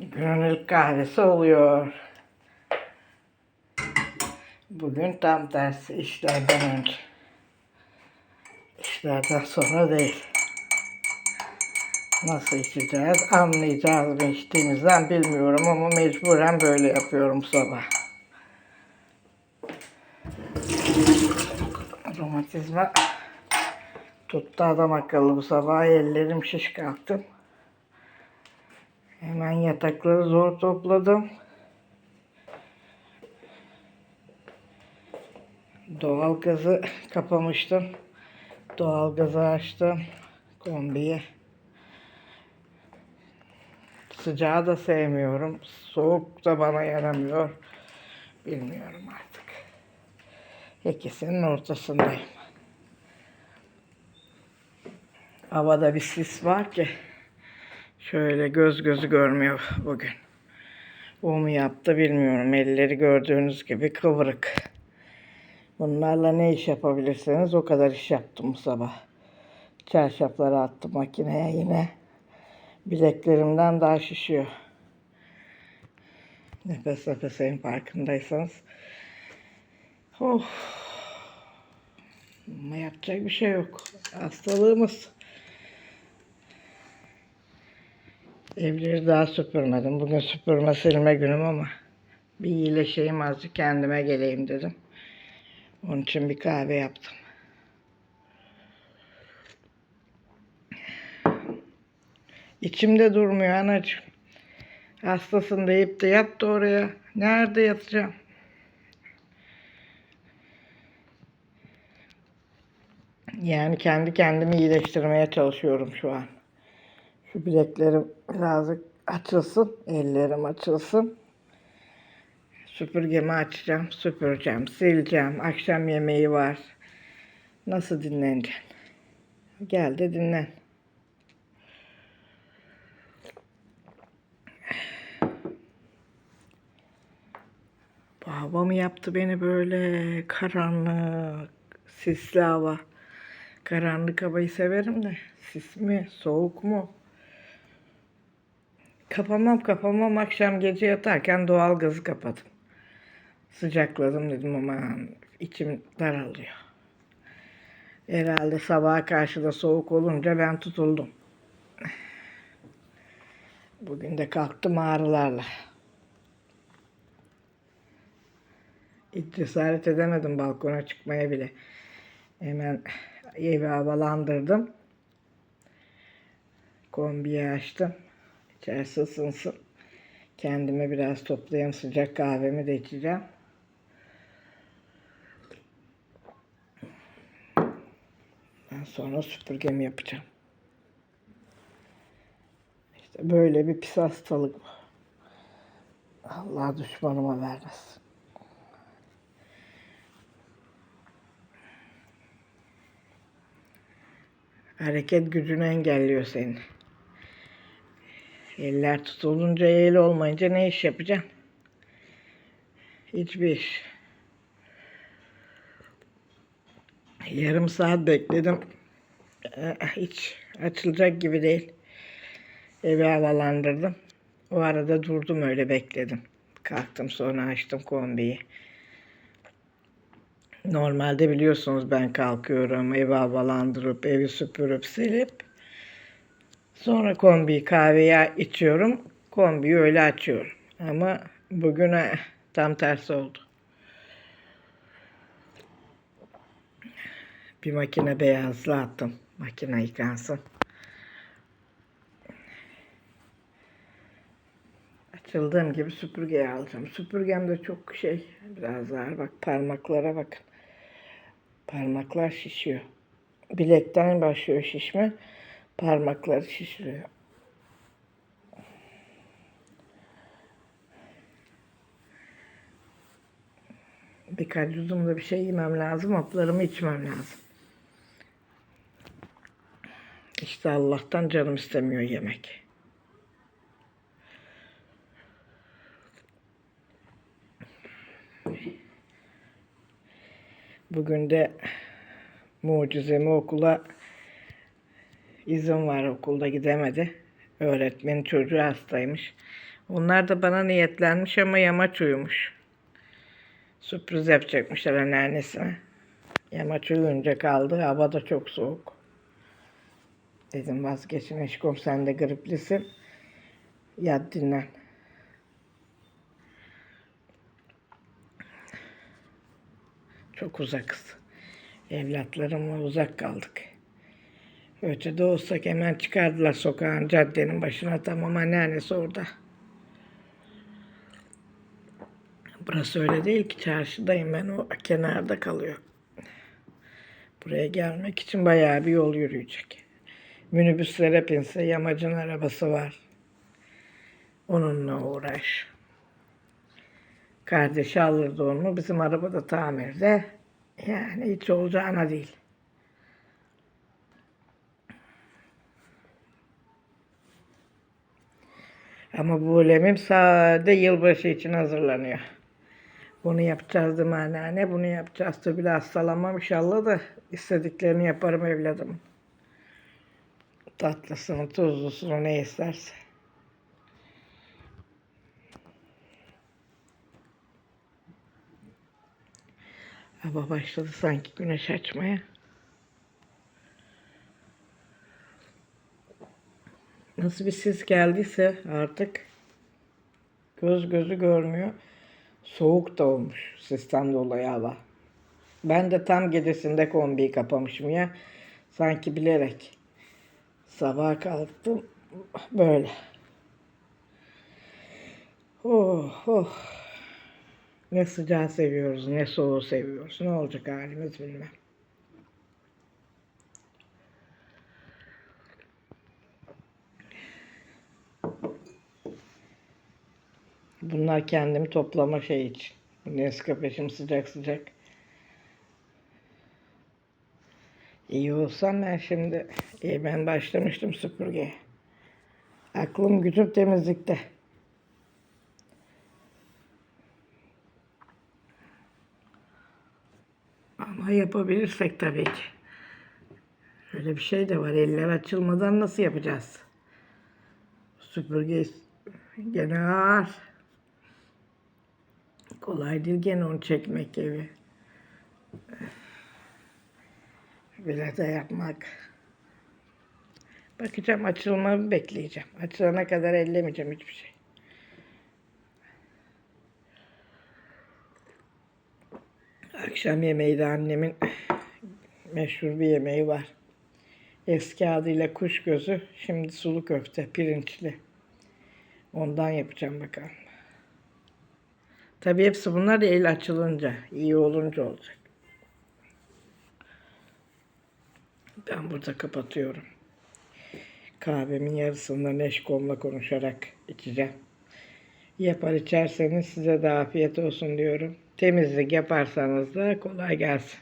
Gönül kahvesi oluyor. Bugün tam tersi işlerden önce. İşlerden sonra değil. Nasıl içeceğiz anlayacağız mı içtiğimizden bilmiyorum ama mecburen böyle yapıyorum sabah. Romatizma tuttu adam akıllı bu sabah ellerim şiş kalktım. Hemen yatakları zor topladım. Doğal gazı kapamıştım. Doğal gazı açtım. Kombiye. Sıcağı da sevmiyorum. Soğuk da bana yaramıyor. Bilmiyorum artık. İkisinin ortasındayım. Havada bir sis var ki şöyle göz gözü görmüyor bugün. O mu yaptı bilmiyorum. Elleri gördüğünüz gibi kıvrık. Bunlarla ne iş yapabilirseniz o kadar iş yaptım bu sabah. Çarşafları attım makineye yine. Bileklerimden daha şişiyor. Nefes nefeseyim farkındaysanız. Oh. Ama yapacak bir şey yok. Hastalığımız. Evleri daha süpürmedim. Bugün süpürme silme günüm ama bir iyileşeyim azıcık kendime geleyim dedim. Onun için bir kahve yaptım. İçimde durmuyor anacığım. Hastasın deyip de yat da oraya. Nerede yatacağım? Yani kendi kendimi iyileştirmeye çalışıyorum şu an. Şu bileklerim birazcık açılsın, ellerim açılsın. Süpürgemi açacağım, süpüreceğim, sileceğim. Akşam yemeği var. Nasıl dinleneceksin? Gel de dinlen. Bu hava mı yaptı beni böyle karanlık, sisli hava. Karanlık havayı severim de sis mi, soğuk mu? Kapamam kapamam akşam gece yatarken doğal gazı kapadım. Sıcakladım dedim ama içim daralıyor. Herhalde sabaha karşı da soğuk olunca ben tutuldum. Bugün de kalktım ağrılarla. Hiç cesaret edemedim balkona çıkmaya bile. Hemen evi havalandırdım. Kombiyi açtım. İçerisi ısınsın. Kendime biraz toplayayım. Sıcak kahvemi de içeceğim. Ben sonra süpürgemi yapacağım. İşte böyle bir pis hastalık bu. Allah düşmanıma vermesin. Hareket gücünü engelliyor senin. Eller tutulunca el olmayınca ne iş yapacaksın? Hiçbir iş. Yarım saat bekledim. Eh, Hiç açılacak gibi değil. Evi havalandırdım. O arada durdum öyle bekledim. Kalktım sonra açtım kombiyi. Normalde biliyorsunuz ben kalkıyorum evi havalandırıp evi süpürüp silip sonra kombiyi kahveyi içiyorum. Kombiyi öyle açıyorum. Ama bugün eh, tam tersi oldu. Bir makine beyazlı attım. Makine yıkansın. Açıldığım gibi süpürgeyi alacağım. Süpürgem de çok şey biraz ağır. Bak parmaklara bakın. Parmaklar şişiyor. Bilekten başlıyor şişme. Parmakları şişiriyor. Birkaç yudumda bir şey yemem lazım. Haplarımı içmem lazım. İşte Allah'tan canım istemiyor yemek. Bugün de mucizemi okula izin var okulda gidemedi. Öğretmenin çocuğu hastaymış. Onlar da bana niyetlenmiş ama yamaç uyumuş. Sürpriz yapacakmışlar anneannesine. Yamaç uyuyunca kaldı. Hava da çok soğuk. Dedim vazgeçin eşkom sen de griplisin. Yat dinlen. Çok uzakız. Evlatlarımla uzak kaldık. Ötede olsak hemen çıkardılar sokağın caddenin başına tamam anneannesi orada. Burası öyle değil ki çarşıdayım ben o kenarda kalıyor. Buraya gelmek için bayağı bir yol yürüyecek. Minibüslere binse yamacın arabası var. Onunla uğraş. Kardeşi alırdı onu. Bizim araba da tamirde. Yani hiç olacağına değil. Ama bu lemim sade yılbaşı için hazırlanıyor. Bunu yapacağız anneanne? Bunu yapacağız. Tabii de hastalanmam inşallah da istediklerini yaparım evladım. Tatlısını, tuzlusunu ne isterse. Hava başladı sanki güneş açmaya. Nasıl bir sis geldiyse artık göz gözü görmüyor. Soğuk da olmuş sisten dolayı hava. Ben de tam gecesinde kombiyi kapamışım ya. Sanki bilerek. Sabah kalktım böyle. Oh oh. Ne sıcağı seviyoruz ne soğuğu seviyoruz. Ne olacak halimiz bilmem. Bunlar kendimi toplama şey için. Nescafe'şim sıcak sıcak. İyi olsam ben şimdi, iyi ben başlamıştım süpürgeye. Aklım gücüm temizlikte. Ama yapabilirsek tabii ki. Öyle bir şey de var. Eller açılmadan nasıl yapacağız? Süpürge gene ağır. Kolay değil gene onu çekmek evi. Bile de yapmak. Bakacağım açılmamı bekleyeceğim. Açılana kadar ellemeyeceğim hiçbir şey. Akşam yemeği de annemin meşhur bir yemeği var. Eski adıyla kuş gözü, şimdi sulu köfte, pirinçli. Ondan yapacağım bakalım. Tabii hepsi bunlar el açılınca, iyi olunca olacak. Ben burada kapatıyorum. Kahvemin yarısında Neşkom'la konuşarak içeceğim. Yapar içerseniz size de afiyet olsun diyorum. Temizlik yaparsanız da kolay gelsin.